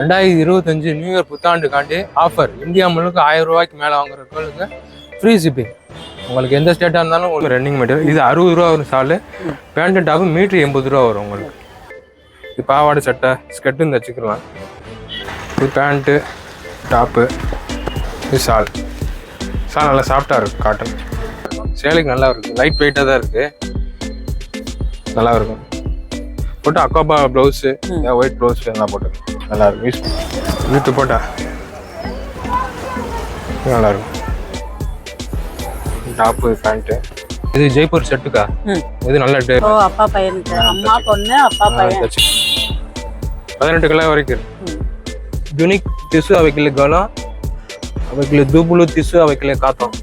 ரெண்டாயிரத்தி இருபத்தஞ்சு new year புத்தாண்டுக்காண்டி ஆஃபர் இந்தியா முழுக்க ஆயிரம் ரூபாய்க்கு மேலே வாங்குறவங்களுக்கு ஃப்ரீ ஷிப்பிங் உங்களுக்கு எந்த ஸ்டேட்டாக இருந்தாலும் உங்களுக்கு ரன்னிங் மெட்டீரியல் இது அறுபது ரூபா வரும் சாலு. பேண்ட்டு டாப்பு மீட்ரு எண்பது ரூபா வரும் உங்களுக்கு. இது பாவாடை சட்டை ஸ்கர்ட்டும் தச்சுக்கலாம் இது பேண்ட்டு டாப்பு இது சால். சால் நல்லா சாஃப்டாக இருக்குது காட்டன் சேலைக்கு நல்லா இருக்குது லைட் வெயிட்டாக தான் இருக்குது நல்லா இருக்கும். போட்டு அக்காபா ப்ளவுஸு ஒயிட் ப்ளவுஸ் எல்லாம் போட்டு. நல்லா இருக்கும் யூஸ் வீட்டு போட்டா. நல்லா இருக்கும் டாப்பு பேண்ட்டு இது ஜெய்ப்பூர் செட்டுக்கா இது நல்ல டே ஓ அப்பா பையனுக்கு அம்மா பொண்ணு அப்பா பையன். பதினெட்டு கிலோ வரைக்கும் யுனிக் திசு அவைக்கில் கனா அவைக்கில் தூபுலு திசு அவைக்கில் காத்தம்.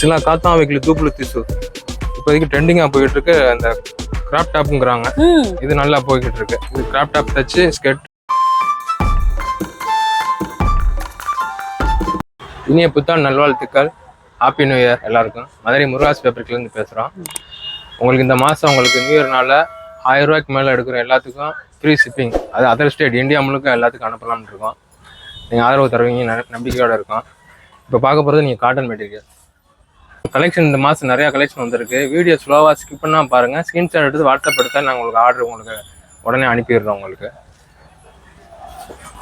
சில காத்தம் அவைக்கில் தூபுலு திசு இப்போதைக்கு ட்ரெண்டிங்காக போயிட்டு இருக்கு அந்த கிராப் டாப்புங்கிறாங்க ம். இது நல்லா போய்கிட்டு இருக்கு இது கிராப் டாப் தச்சு ஸ்கெட் இனிய புத்தாண்டு நல்வாழ்த்துக்கள். ஹாப்பி நியூ இயர் எல்லாருக்கும். மதுரை முருகாஸ் பேப்பர்லேருந்து பேசுகிறோம் உங்களுக்கு இந்த மாதம் உங்களுக்கு நியூ இயர்னால ஆயிரம் ரூபாய்க்கு மேலே எடுக்கிற எல்லாத்துக்கும் ஃப்ரீ ஷிப்பிங் அது அதர் ஸ்டேட் இந்தியா முழுக்க எல்லாத்துக்கும் அனுப்பலாம்னு இருக்கோம். நீங்கள் ஆதரவு தருவீங்க நம்பிக்கையோட இருக்கோம். இப்போ பார்க்க போகிறது நீங்கள் காட்டன் மெட்டீரியல் கலெக்ஷன் இந்த மாதம் நிறையா கலெக்ஷன் வந்திருக்கு. வீடியோ ஸ்லோவாக ஸ்கிப் பண்ணால் பாருங்கள் ஸ்க்ரீன்ஷாட் எடுத்து வாட்ஸ்அப் எடுத்தால் நாங்கள் உங்களுக்கு ஆர்டர் உங்களுக்கு உடனே அனுப்பிடுறோம் உங்களுக்கு.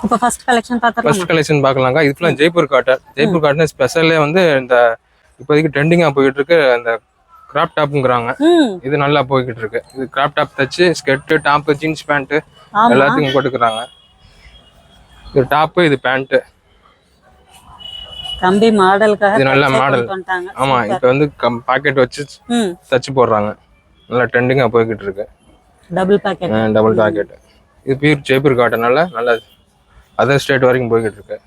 இப்போ ஃபர்ஸ்ட் கலெக்ஷன் பார்த்துடலாம்? ஃபர்ஸ்ட் கலெக்ஷன் பார்க்கலாங்க. இது ஃபுல்லாக ஜெய்ப்பூர் காட்டன் ஜெய்ப்பூர் காட்டன் ஸ்பெஷலே வந்து இந்த இப்போதைக்கு ட்ரெண்டிங்காக போய்கிட்டு இருக்கு அந்த கிராப் டாப்புங்கிறாங்க இது நல்லா போய்கிட்டு இருக்கு இது கிராப் டாப் தச்சு ஸ்கெர்ட்டு டாப்பு ஜீன்ஸ் பேண்ட்டு எல்லாத்துக்கும் போட்டுக்கிறாங்க. இது டாப்பு இது பேண்ட்டு தம்பி மாடலுக்காக இது நல்ல வந்துட்டாங்க. ஆமா இப்போ வந்து பாக்கெட் வச்சு தச்சு போடுறாங்க. நல்லா ட்ரெண்டிங்காக போய்கிட்டு இருக்கு. டபுள் பேக்கெட் டபுள் பாக்கெட் இது பியூர் ஜெய்ப்பூர் காட்டனால நல்லா அதர் ஸ்டேட் வரைக்கும் போய்கிட்டு இருக்கு.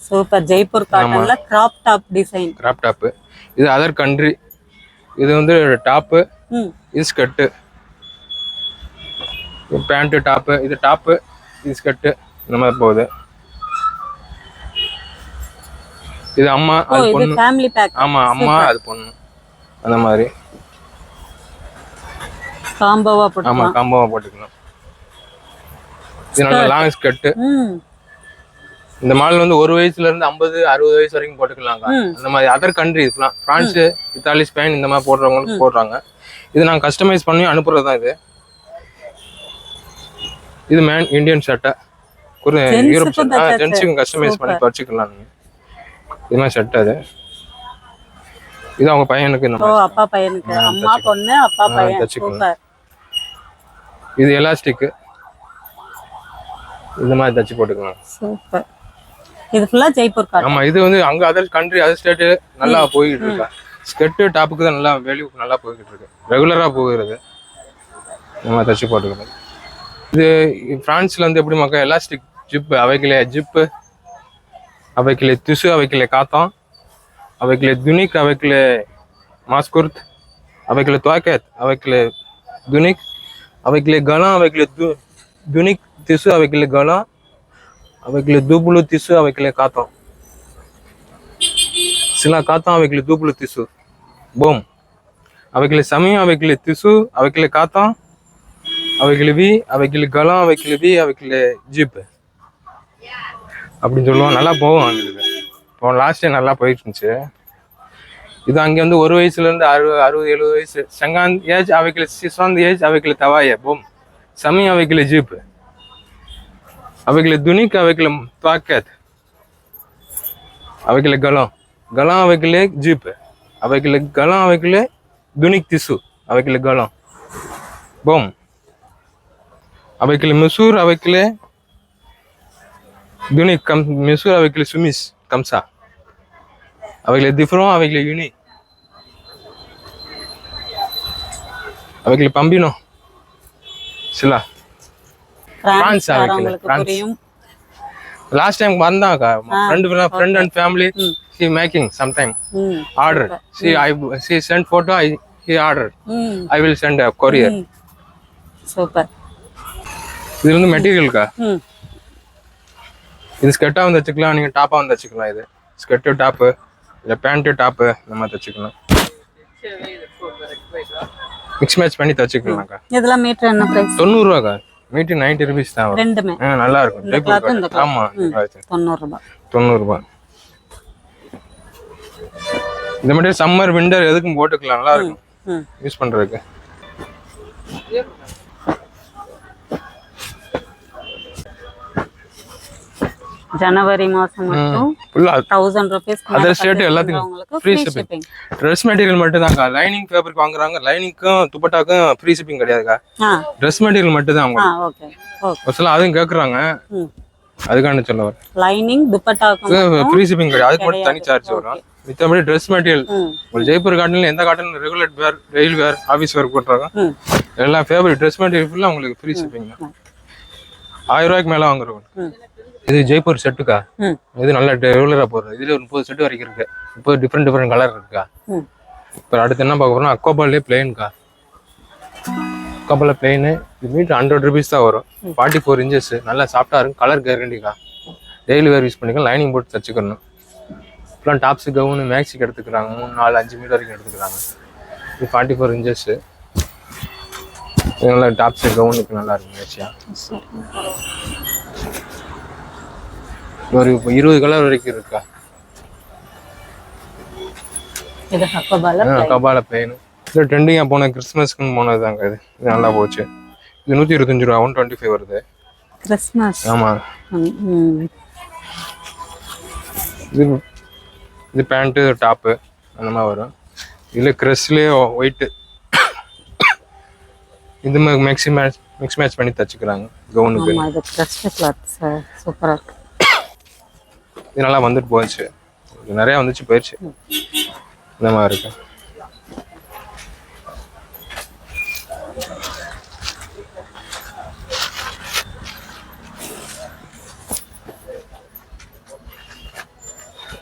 Super. Jaipur காட்டன்ல crop top design crop top இது அதர் கண்ட்ரி இது வந்து டாப்பு ம். இது ஸ்கர்ட்டு பேண்ட்டு டாப்பு இது டாப்பு இது ஸ்கர்ட்டு இந்த மாதிரி போகுது. இது அம்மா அது பொண்ணு. ஃபேமிலி பேக் ஆமா அம்மா அது பொண்ணு. அந்த மாதிரி. காம்போவா ஆமா போட்டுக்கலாம். காம்போவா போட்டுக்கணும் இது நல்ல லாங் ஸ்கர்ட்டு ம். இந்த மாடல் வந்து ஒரு வயசுல இருந்து ஐம்பது அறுபது வயசு வரைக்கும் போட்டுக்கலாங்க. அந்த மாதிரி அதர் கண்ட்ரிஸ்லாம் பிரான்ஸ் இத்தாலி ஸ்பெயின் இந்த மாதிரி போடுறவங்களுக்கு போடுறாங்க. இது நாங்கள் கஸ்டமைஸ் பண்ணி அனுப்புறது தான் இது இது மேன் இந்தியன் Gents யூரோப். ஜென்ஸுக்கும் கஸ்டமைஸ் பண்ணி வச்சுக்கலாம் நீங்கள் இது மாதிரி ஷர்ட் அது இது அவங்க பையனுக்கு இந்த மாதிரி அப்பா பையனுக்கு அம்மா பொண்ணு அப்பா பையன். சூப்பர் இது எலாஸ்டிக்கு இந்த மாதிரி தச்சு போட்டுக்கலாம் சூப்பர் இது ஃபுல்லா ஜெய்ப்பூர் காட்டன் ஆமா இது வந்து அங்க அதர் கண்ட்ரி அதர் ஸ்டேட் நல்லா போய்கிட்டு இருக்கா ஸ்கெட்டு டாப்புக்கு தான் நல்லா வேல்யூ நல்லா போய்கிட்டு இருக்கு ரெகுலரா போகிறது நம்ம தச்சு போட்டுக்கிறோம் இது பிரான்ஸ்ல வந்து எப்படி மக்கா எலாஸ்டிக் ஜிப்பு அவைக்கல ஜிப்பு ಅವೆಕ್ಲೆ ತುಸು ಅವೆಕ್ಲೆ ಕಾತ ಅವೆಕ್ಲೆ ದುನಿಕ್ ಅವೆಕ್ಲೆ ಮಾಸ್ಕುರ್ತ್ ಅವೆಕ್ಲೆ ತ್ವಾಕೆತ್ ಅವೆಕ್ಲೆ ದುನಿಕ್ ಅವೆಕ್ಲೆ ಗಣ ಅವೆಕ್ಲೆ ದುನಿಕ್ ತಿಸು ಅವೆಕ್ಲೆ ಗಣ ಅವೆಕ್ಲೆ ದೂಬುಳು ತಿಸು ಅವೆಕ್ಲೆ ಕಾತ ಸಿಲ ಕಾತ ಅವೆಕ್ಲೆ ದೂಬುಳು ತಿಸು ಬೋಮ್ ಅವೆಕ್ಲೆ ಸಮಯ ಅವೆಕ್ಲೆ ತಿಸು ಅವೆಕ್ಲೆ ಕಾತ ಅವೆಕ್ಲೆ ವಿ ಅವೆಕ್ಲೆ ಗಣ ಅವೆಕ್ಲೆ ವಿ ಅವೆಕ್ಲೆ ಜಿಬ್ அப்படின்னு சொல்லுவோம் நல்லா போகும் எங்களுக்கு இப்போ லாஸ்ட் டைம் நல்லா போயிட்டு இருந்துச்சு. இது அங்கே வந்து ஒரு வயசுலேருந்து அறுபது அறுபது எழுபது வயசு. செங்காந்த் ஏஜ் அவைக்கில் சிஸ்வாந்த் ஏஜ் அவைக்கில் தவாய போம். சமி அவைக்கில் ஜீப்பு. அவைக்கில் துணிக்கு அவைக்கில் தாக்கத் அவைக்கில் கலம். கலம் அவைக்கில் ஜீப்பு. அவைக்கில் கலம் அவைக்கில் துனிக் திசு. அவைக்கில் கலம். போம். அவைக்கில் மிசூர் அவைக்கில் tuniques, comme mesures avec les soumises, comme ça. Avec les différents, avec les unis. Avec les pambinos. C'est là. France ஆ, வைக்கல. காரங்களுக்கு பிரான்ஸ். புரியும் லாஸ்ட் டைம் வந்தாக்கா friend friend and family she making some time hmm order see I see sent photo I he order hmm I will send courier hmm. Super இது வந்து மெட்டீரியலுக்கா ம் இது ஸ்கெட்டாக வந்து வச்சுக்கலாம் நீங்கள் டாப்பாக வந்து வச்சுக்கலாம் இது. ஸ்கெட்டு டாப்பு இல்லை பேண்ட்டு டாப்பு இந்த மாதிரி தச்சுக்கலாம் மிக்ஸ் மேட்ச் பண்ணி தச்சுக்கலாம்க்கா இதெல்லாம் மீட்டர் என்ன பிரைஸ் தொண்ணூறுரூவாக்கா மீட்டர் நைன்டி ருபீஸ் தான் வரும். ரெண்டுமே. ஆ, நல்லா இருக்கும். இந்த ஜெய்ப்பூர் cloth, இந்த மாதிரி சம்மர் விண்டர் எதுக்கும் போட்டுக்கலாம். நல்லா இருக்கும். யூஸ் பண்றதுக்கு. ஜனவரி மாசம் மட்டும் தௌசண்ட் ருபீஸ் Other state எல்லாத்துக்கும் ஃப்ரீ. ஷிப்பிங் ட்ரெஸ் மெட்டீரியல் மட்டும் தான்க்கா லைனிங் ஃபேப்ரிக் வாங்குறாங்க. லைனிங்க்கும் துப்பட்டாக்கும் ஃப்ரீ ஷிப்பிங் கிடையாதுக்கா. ட்ரெஸ் மெட்டீரியல் மட்டும் தான் அவங்க ஓகே ஒரு சில அதுவும் கேட்குறாங்க ம். அதுக்கான சொல்ல வரேன். லைனிங் துப்பட்டாக்கும் ஃப்ரீ ஷிப்பிங் கிடையாது. அதுக்கு மட்டும் தனி சார்ஜ் வரும். மித்தபடி ட்ரெஸ் மெட்டீரியல் ஒரு ஜெய்ப்பூர் காட்டன்ல எந்த cotton regular wear daily wear office work பண்ணுறாங்க ம். எல்லாம் ஃபேவரட் ட்ரெஸ் மெட்டீரியல் ஃபுல்லாக உங்களுக்கு ஃப்ரீ ஷிப்பிங் தான். ஆயிரம் ரூபாய்க்கு மேலே வாங்குறோம் ம். இது ஜெய்ப்பூர் செட்டுக்கா? இது நல்ல ரெகுலராக போடுறது. இதுல ஒரு முப்பது செட்டு வரைக்கும் இருக்கு முப்பது டிஃப்ரெண்ட் டிஃப்ரெண்ட் கலர் இருக்குக்கா. ம். இப்போ அடுத்து என்ன பார்க்க போறோம்னா அக்கோபாலே பிளெயின்க்கா அக்கோபால பிளெயின் இது மீட்டர் ஹண்ட்ரட் ருபீஸ் தான் வரும். ஃபார்ட்டி ஃபோர் இன்ச்சஸ் நல்லா சாஃப்டாக இருக்கும். கலர் கேரண்டிக்கா டெய்லி வேர் யூஸ் பண்ணிக்கலாம். லைனிங் போட்டு தச்சுக்கணும். இப்பெல்லாம் டாப்ஸ் கவுனு மேக்ஸிக்கு எடுத்துக்கிறாங்க. மூணு நாலு அஞ்சு மீட்டர் வரைக்கும் எடுத்துக்கிறாங்க. இது ஃபார்ட்டி ஃபோர் இன்ச்சஸ் இது நல்லா டாப்ஸ் கவுனுக்கு நல்லா இருக்கும் மேக்ஸியாக ஒரு இருபது கலர் வரைக்கும் இருக்கா? கபால பிளெயின் இது ட்ரெண்டிங்காக போன கிறிஸ்மஸ்க்குன்னு போனது தாங்க இது. இது நல்லா போச்சு. இது நூற்றி இருபத்தஞ்சு ரூபா ஒன் டுவெண்ட்டி ஃபைவ் வருது கிறிஸ்மஸ் ஆமாம் இது இது பேண்ட்டு டாப்பு அந்த மாதிரி வரும். இதில் க்ரெஸ்லேயே ஒயிட்டு இது மாதிரி மிக்ஸி மேட்ச் மிக்ஸ் மேட்ச் பண்ணி தச்சுக்கிறாங்க. கவுனுக்கு ஆமா இது ட்ரெஸ்ட் கிளாத் சார் சூப்பரா இருக்கு. இது நல்லா வந்துட்டு போச்சு. நிறையா வந்துச்சு போயிடுச்சு. இந்த மாதிரி இருக்கு.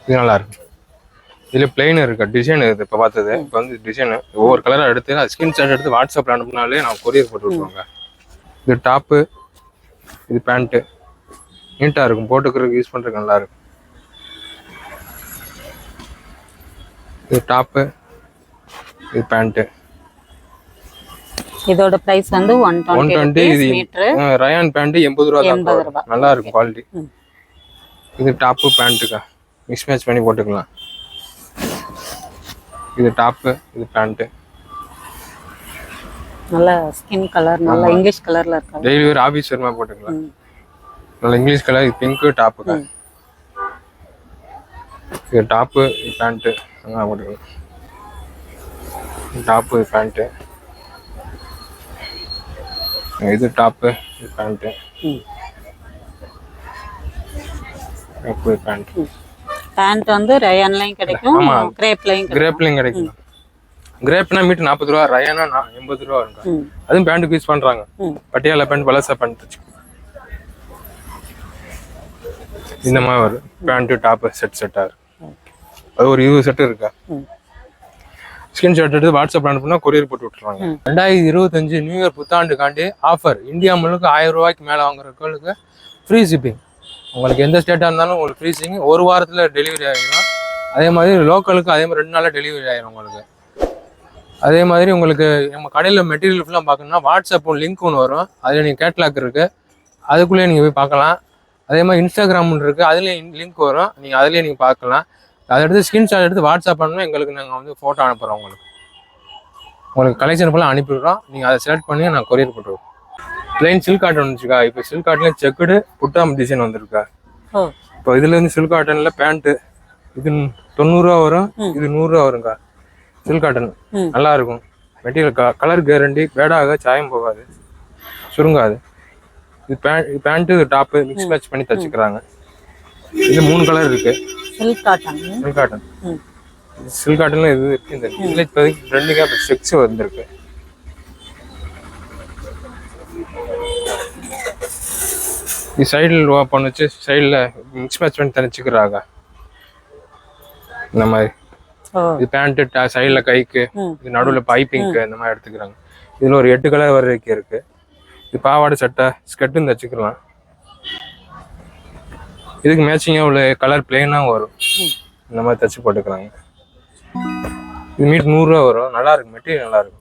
இது நல்லா இருக்கு. இதுல பிளெயின் இருக்கு. டிசைன் இது இப்போ பார்த்தது. இப்போ வந்து டிசைன் ஒவ்வொரு கலராக எடுத்து அது ஸ்கிரீன்ஷாட் எடுத்து வாட்ஸ்அப்பில் அனுப்புனாலே நான் கொரியர் போட்டு விட்ருவாங்க இது டாப்பு இது பேண்ட்டு நீட்டாக இருக்கும். போட்டுக்கிறதுக்கு யூஸ் பண்ணுறதுக்கு நல்லா இருக்கும் இது டாப்பு இது பேண்ட்டு இதோட பிரைஸ் வந்து ஒன் டுவெண்ட்டி இது ரயான் பேண்ட் எண்பது ரூபா எண்பது வரும். ரூபா. நல்லா இருக்கும் குவாலிட்டி. இது டாப்பு பேண்ட்டுக்கா மிக்ஸ் மேட்ச் பண்ணி போட்டுக்கலாம். இது டாப்பு இது பேண்ட்டு நல்ல ஸ்கின் கலர் நல்ல இங்கிலீஷ் கலர்ல இருக்காது. டெய்லி வேறு ஆஃபீஸ் வேறு போட்டுக்கலாம். நல்ல இங்கிலீஷ் கலர் இது பிங்க்கு டாப்புக்கா இது டாப்பு பேண்ட்டு அங்கே போட்டுக்கலாம் டாப்பு பேண்ட்டு இது top pant. Top pant pant வந்து ரயான்லயும் கிடைக்கும். கிரேப்லயும் கிரேப்லையும் கிடைக்கும். கிரேப்னா மீட்டர் நாற்பது ரூபா ரயானா எண்பது ரூபா வருங்க ம். அதுவும் பேண்ட்டுக்கு யூஸ் பண்றாங்க. ம். பட்டியாலா பேண்ட் பலசா பேண்ட் தச்சு இந்த மாதிரி வரும். பேண்ட்டு டாப்பு செட் செட்டாக இருக்கும் அது ஒரு இருபது செட்டு இருக்கா. ஸ்கிரீன்ஷாட் எடுத்து வாட்ஸ்அப் அனுப்புனா கொரியர் போட்டு விட்டுருவாங்க. ரெண்டாயிரத்தி இருபத்தஞ்சு நியூ இயர் புத்தாண்டுக்காண்டி ஆஃபர் இந்தியா முழுக்க ஆயிரம் ரூபாய்க்கு மேலே வாங்குறவங்களுக்கு ஃப்ரீ ஷிப்பிங் உங்களுக்கு எந்த ஸ்டேட்டாக இருந்தாலும் உங்களுக்கு ஃப்ரீ ஷிப்பிங் ஒரு வாரத்தில் டெலிவரி ஆகிடும் அதே மாதிரி லோக்கலுக்கு அதே மாதிரி ரெண்டு நாளில் டெலிவரி ஆகிடும் உங்களுக்கு. அதே மாதிரி உங்களுக்கு நம்ம கடையில் மெட்டீரியல் ஃபுல்லாக பார்க்கணும்னா வாட்ஸ்அப் லிங்க் ஒன்று வரும். அதில் நீங்கள் கேட்லாக் இருக்குது அதுக்குள்ளேயே நீங்கள் போய் பார்க்கலாம். அதே மாதிரி இன்ஸ்டாகிராம் இருக்குது அதுலேயும் லிங்க் வரும். நீங்கள் அதுலேயே நீங்கள் பார்க்கலாம். அதை எடுத்து ஸ்க்ரீன்ஷாட் எடுத்து வாட்ஸ்அப் பண்ணணும் எங்களுக்கு நாங்கள் வந்து ஃபோட்டோ அனுப்புகிறோம் உங்களுக்கு. உங்களுக்கு கலெக்ஷன் ஃபுல்லாக அனுப்பிவிடுறோம். நீங்கள் அதை செலக்ட் பண்ணி நான் கொரியர் போட்டுருவோம். பிளெயின் சில்க் காட்டன் வந்துச்சுக்கா. இப்போ சில்க் காட்டன்லேயும் செக்குடு புட்டாம் டிசைன் வந்திருக்கா. இப்போ இதுல இருந்து சில்க் காட்டன்ல பேண்ட் இது தொண்ணூறுரூவா வரும் இது நூறுரூவா வருங்க சில்க் காட்டன். நல்லா இருக்கும் மெட்டீரியல் கலர் கேரண்டி பேடாக சாயம் போகாது. சுருங்காது. இது பேண்ட் பேண்ட்டு இது டாப்பு மிக்ஸ் மேட்ச் பண்ணி தச்சுக்கிறாங்க. இது மூணு கலர் இருக்கு. சில்க் காட்டன் சில்க் காட்டன் ம். சில்க் காட்டன்ல இது இருக்கு. இந்த இதுல இப்போதைக்கு ட்ரெண்டிங்காக இப்போ செக்ஸ் வந்திருக்கு. இது சைடில் ஓப்பன் வச்சு சைடில் மிக்ஸ் மேட்ச் பண்ணி தனிச்சுக்கிறாங்க. இந்த மாதிரி. இது பேண்ட்டு சைடில் கைக்கு. இது நடுவில் பைப்பிங்க்கு இந்த மாதிரி எடுத்துக்கிறாங்க. இதில் ஒரு எட்டு கலர் வரைக்கும் இருக்கு. இது பாவாடை சட்டை ஸ்கர்ட்டும் தச்சுக்கலாம். இதுக்கு மேட்சிங்காக உள்ள கலர் பிளெயினாக வரும். இந்த மாதிரி தச்சு போட்டுக்கிறாங்க இது மீட் நூறுரூவா வரும். நல்லா இருக்கும் மெட்டீரியல் நல்லா இருக்கும்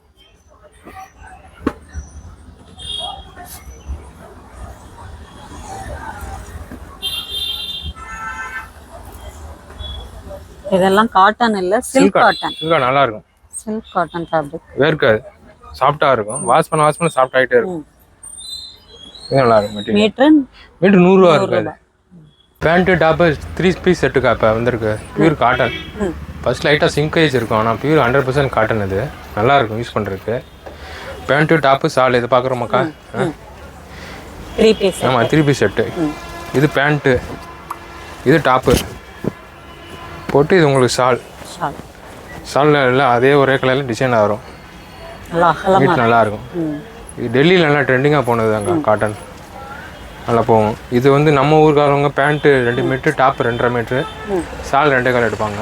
இதெல்லாம் காட்டன் இல்ல சில்க் காட்டன் சில்க் நல்லா இருக்கும். சில்க் காட்டன் ஃபேப்ரிக் வேர்க்காது. சாஃப்ட்டா இருக்கும். வாஷ் பண்ண வாஷ் பண்ண சாஃப்ட் ஆயிட்டே இருக்கும். நல்லா இருக்கும் மெட்டீரியல் மீட்டர் மீட்டர் 100 ரூபாய் இருக்கு பேண்ட்டு டாப்பு த்ரீ பீஸ் செட்டுக்கா இப்போ வந்திருக்கு. பியூர் காட்டன் ஃபர்ஸ்ட் லைட்டாக சிங்கேஜ் இருக்கும். ஆனால் பியூர் ஹண்ட்ரட் பர்சன்ட் காட்டன் இது நல்லா இருக்கும் யூஸ் பண்ணுறதுக்கு பேண்ட்டு டாப்பு சால் இது பார்க்குறோமாக்கா ஆமாம் த்ரீ பீஸ் செட்டு இது பேண்ட்டு இது டாப்பு போட்டு இது உங்களுக்கு ஷால் ஷால் ஷாலில் எல்லாம் அதே ஒரே கலரில் டிசைன் வரும். நல்லா அகலமா வீட்டு நல்லா இருக்கும். ம். இது டெல்லியில் நல்லா ட்ரெண்டிங்காக போனது அங்கே காட்டன் நல்லா போகும். இது வந்து நம்ம ஊருக்காரவங்க பேண்ட்டு ரெண்டு மீட்ரு டாப் ரெண்டரை மீட்ரு ஷால் ரெண்டே கால் எடுப்பாங்க.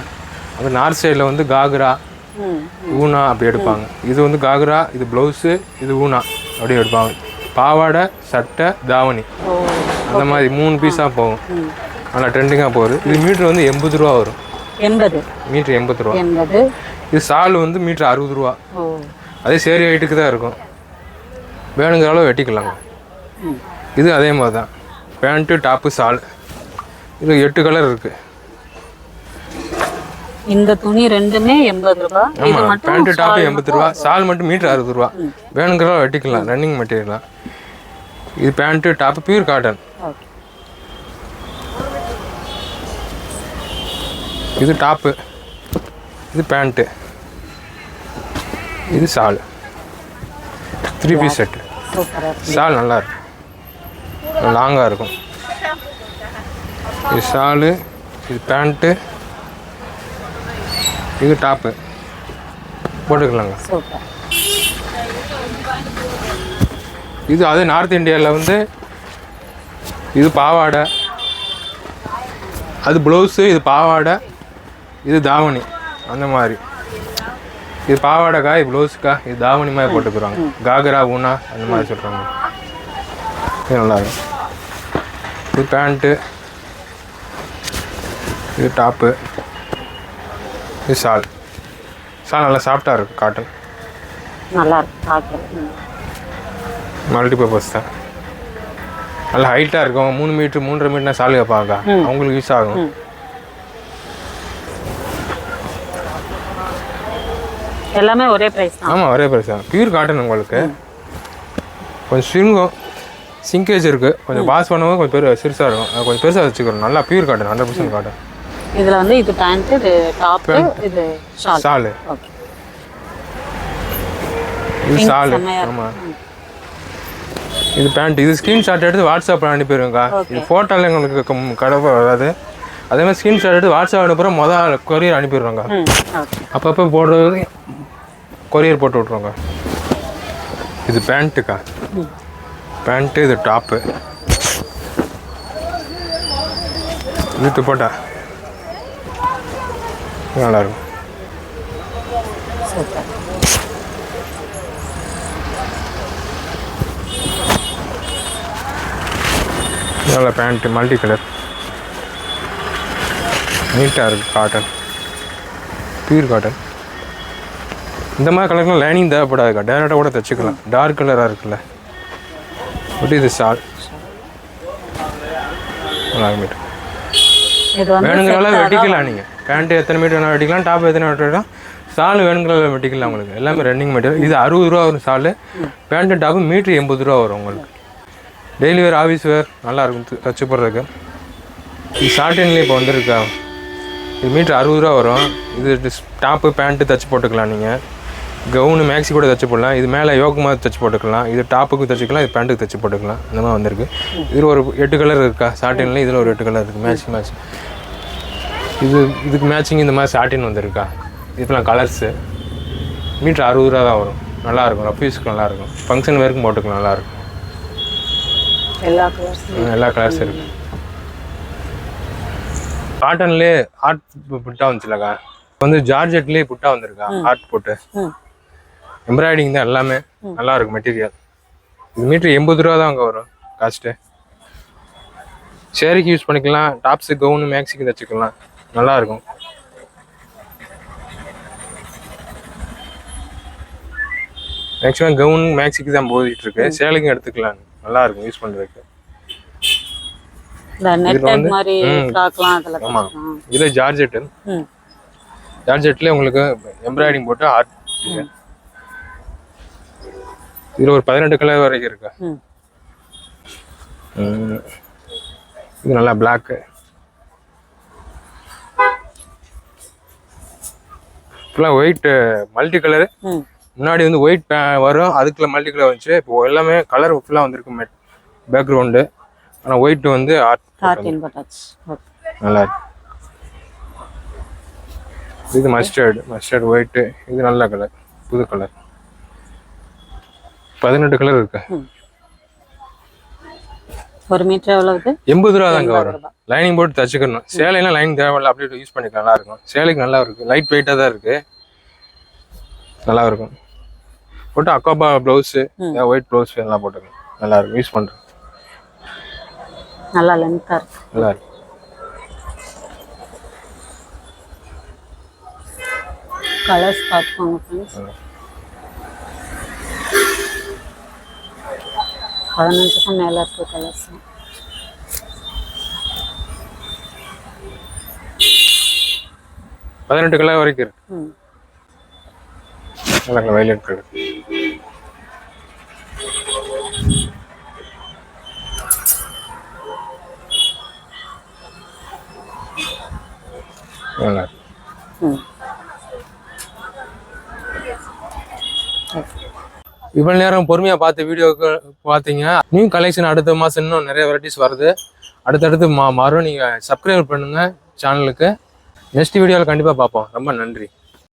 அது நார்த் சைடில் வந்து காக்ரா ஊனா அப்படி எடுப்பாங்க. இது வந்து காக்ரா இது ப்ளவுஸு இது ஊனா அப்படி எடுப்பாங்க. பாவாடை சட்டை தாவணி. அந்த மாதிரி மூணு பீஸாக போகும். நல்லா ட்ரெண்டிங்காக போகுது. இது மீட்ரு வந்து எண்பது ரூபா வரும். எண்பது. மீட்ரு எண்பது ரூபா. எண்பது. இது ஷால் வந்து மீட்ரு அறுபது ரூபா. அதே சேரி ஹைட்டுக்கு தான் இருக்கும். வேணுங்கிற அளவு வெட்டிக்கலாங்க. இது அதே மாதிரி தான். பேண்ட்டு டாப்பு ஷால் இது எட்டு கலர் இருக்குது இந்த துணி ரெண்டுமே எண்பது இது ஆமாம் பேண்ட்டு டாப்பு எண்பது ரூபா. ஷால் மட்டும் மீட்ரு அறுபது ரூபா. வேணுங்கிற வெட்டிக்கலாம் ரன்னிங் மெட்டீரியலாம் இது பேண்ட்டு டாப்பு பியூர் காட்டன் இது டாப்பு இது பேண்ட்டு இது shawl three piece set shawl நல்லா இருக்கும் லாங்காக இருக்கும். இது ஷாலு இது பேண்ட்டு இது டாப்பு. போட்டுக்கலாங்க. இது அது நார்த் இந்தியாவில் வந்து இது பாவாடை அது ப்ளவுஸு இது பாவாடை இது தாவணி அந்த மாதிரி. இது பாவாடைக்கா இது ப்ளவுஸுக்கா இது தாவணி மாதிரி போட்டுக்கிறாங்க காகரா ஊனா அந்த மாதிரி சொல்கிறாங்க இது நல்லா இருக்கும் இது பேண்ட்டு இது டாப்பு இது ஷால். ஷால் நல்லா சாஃப்டாக இருக்கும் காட்டன். நல்லா இருக்கு பார்க்க ம். மல்டிபர்பஸ் தான். நல்லா ஹைட்டாக இருக்கும் மூணு மீட்ரு மூன்றரை மீட்டர்னா சாலு கேட்பாங்க அவங்களுக்கு யூஸ் ஆகும். எல்லாமே ஒரே பிரைஸ் ஆமாம் ஒரே பிரைஸ் தான். பியூர் காட்டன் உங்களுக்கு. கொஞ்சம் சுருங்கும். சிங்கேஜ் இருக்குது கொஞ்சம் வாஷ் பண்ணும்போது கொஞ்சம் பெரு சிறுசாக இருக்கும். கொஞ்சம் பெருசாக வச்சுக்கிறோம் நல்லா pure cotton hundred percent cotton இதுல வந்து இது பேண்ட் இது டாப் இது ஷால் ஓகே இது ஷாலு. ஆமாம் இது பேண்ட் இது ஸ்க்ரீன்ஷாட் எடுத்து வாட்ஸ்அப்பில் அனுப்பிடுங்கக்கா இது ஃபோட்டோவில் எங்களுக்கு கம்- கடவை வராது. அதே மாதிரி ஸ்க்ரீன்ஷாட் எடுத்து வாட்ஸ்அப் அனுப்புகிறோம் மொதல் கொரியர் அனுப்பிடுறோங்க அப்பப்போ போடுறது கொரியர் போட்டு விட்ருவோங்க இது பேண்ட்டுக்கா பேண்ட்டு இது டாப்பு. இது துப்பட்டா நல்லாயிருக்கும் நல்லா நல்ல பேண்ட்டு மல்டி கலர் நீட்டாக இருக்குது காட்டன். பியூர் காட்டன் இந்த மாதிரி கலர்லாம் லைனிங் தேவைப்படாதுக்கா. டேரெக்டாக கூட தைச்சிக்கலாம். டார்க் கலராக இருக்குல்ல. பட் இது ஷால் நல்லா மீட்டர் இது வந்து வேணுங்கிற அளவு set ஆ தான் வெட்டிக்கலாம் நீங்கள் பேண்ட்டு எத்தனை மீட்டர் வேணால் வெட்டிக்கலாம் டாப் எத்தனை மீட்டர் வெட்டிக்கலாம் ஷால் வேணுங்கிற அளவு வெட்டிக்கலாம் உங்களுக்கு. எல்லாமே ரன்னிங் மெட்டீரியல் இது அறுபது ரூபா வரும் ஷாலு பேண்ட்டு டாப்பு மீட்ரு எண்பது ரூபா வரும் உங்களுக்கு. டெய்லி வேர் ஆஃபீஸ் வேர் நல்லா இருக்கும் து- தச்சு போடுறதுக்கு. இது ஷார்டின்லேயே இப்போ வந்திருக்கா? இது மீட்ரு அறுபது ரூபா வரும். இது டாப்பு பேண்ட்டு தச்சு போட்டுக்கலாம் நீங்கள் கவுனு மேக்ஸி கூட தச்சு போடலாம் இது மேலே யோக்கு மாதிரி தச்சு போட்டுக்கலாம் இது டாப்புக்கு தச்சுக்கலாம் இது பேண்ட்டுக்கு தச்சு போட்டுக்கலாம் இந்த மாதிரி வந்திருக்கு இதில் ஒரு எட்டு கலர் இருக்கா ஷார்டின்ல இதில் ஒரு எட்டு கலர் இருக்குது மேட்சிங் மேட்ச் இது இதுக்கு மேட்சிங் இந்த மாதிரி ஷார்டின் வந்திருக்கா இதெல்லாம் கலர்ஸு மீட்ரு அறுபது ரூபா தான் வரும் நல்லாயிருக்கும் ரஃபீஸ்க்கு நல்லாயிருக்கும் ஃபங்க்ஷன் வேர்க்கும் போட்டுக்கலாம் நல்லாயிருக்கும் எல்லா கலர்ஸ் ம், எல்லா கலர்ஸ் இருக்கு காட்டன்லேயே ஆர்ட் புட்டா வந்துச்சுலக்கா வந்து ஜார்ஜெட்லேயே புட்டா வந்திருக்கா ஆர்ட் போட்டு எம்ப்ராய்டிங் தான் எல்லாமே. நல்லா இருக்கும் மெட்டீரியல் இது மீட்ரு எண்பது ரூபா தான் அங்கே வரும் காஸ்ட்டு சேரீக்கு யூஸ் பண்ணிக்கலாம். டாப்ஸு கவுனு மேக்ஸிக்கு தச்சுக்கலாம் நல்லா இருக்கும் மேக்ஸிமம் கவுன் மேக்ஸிக்கு தான் போயிட்டு இருக்கு சேலைக்கும் எடுத்துக்கலாம். நல்லா இருக்கும் யூஸ் பண்ணுறதுக்கு இந்த நெட்டட் வந்து- மாதிரி ம். ஃப்ராக்லாம் அதில் ஆமாம் இது ஜார்ஜெட்டு. ம். ஜார்ஜெட்லேயே உங்களுக்கு எம்ப்ராய்டிங் போட்டு ஆர்ட் இதில் ஒரு பதினெட்டு கலர் வரைக்கும் இருக்கு. இது நல்லா பிளாக்கு ஃபுல்லாக ஒயிட் மல்டி கலரு முன்னாடி வந்து ஒயிட் வரும் அதுக்குள்ள மல்டி கலர் வந்துச்சு. இப்போ எல்லாமே கலர் ஃபுல்லாக வந்திருக்கு மெட் பேக்ரவுண்டு ஆனால் ஒயிட் வந்து ஆர்ட் நல்லா இருக்கு. இது மஸ்டர்டு மஸ்டர்ட் ஒயிட்டு இது நல்ல கலர் புது கலர் பதினெட்டு கலர் இருக்கு. ஒரு மீட்டர் எவ்வளவுது? எண்பது ரூபா தாங்க வரும். லைனிங் போட்டு தச்சுக்கணும். சேலைலாம் லைனிங் தேவையில்ல அப்படியே யூஸ் பண்ணிக்கலாம் நல்லா இருக்கும். சேலைக்கு நல்லா இருக்கு. லைட் வெயிட்டாக தான் இருக்கு. நல்லா இருக்கும். போட்டு அக்காபா ப்ளவுஸு ஒயிட் ப்ளவுஸ் எல்லாம் போட்டுக்கணும் நல்லா இருக்கும். யூஸ் பண்ணுறேன் நல்லா லென்த்தா இருக்கு. நல்லா இருக்கு. கலர்ஸ் பார்த்துக்கோங்க ஃப்ரெண்ட்ஸ் பதினஞ்சுக்கும் மேல இருக்கு கலர்ஸ் பதினெட்டு கலர் வரைக்கும் இருக்கு. வயலட் கலர் நல்லா இருக்கு. ம். இவ்வளோ நேரம் பொறுமையாக பார்த்த வீடியோக்கு பார்த்தீங்க. நியூ கலெக்ஷன் அடுத்த மாதம் இன்னும் நிறைய வெரைட்டிஸ் வருது. அடுத்தடுத்து மா மாறும். நீங்கள் சப்ஸ்கிரைப் பண்ணுங்கள் சேனலுக்கு நெக்ஸ்ட் வீடியோவில் கண்டிப்பாக பார்ப்போம். ரொம்ப நன்றி.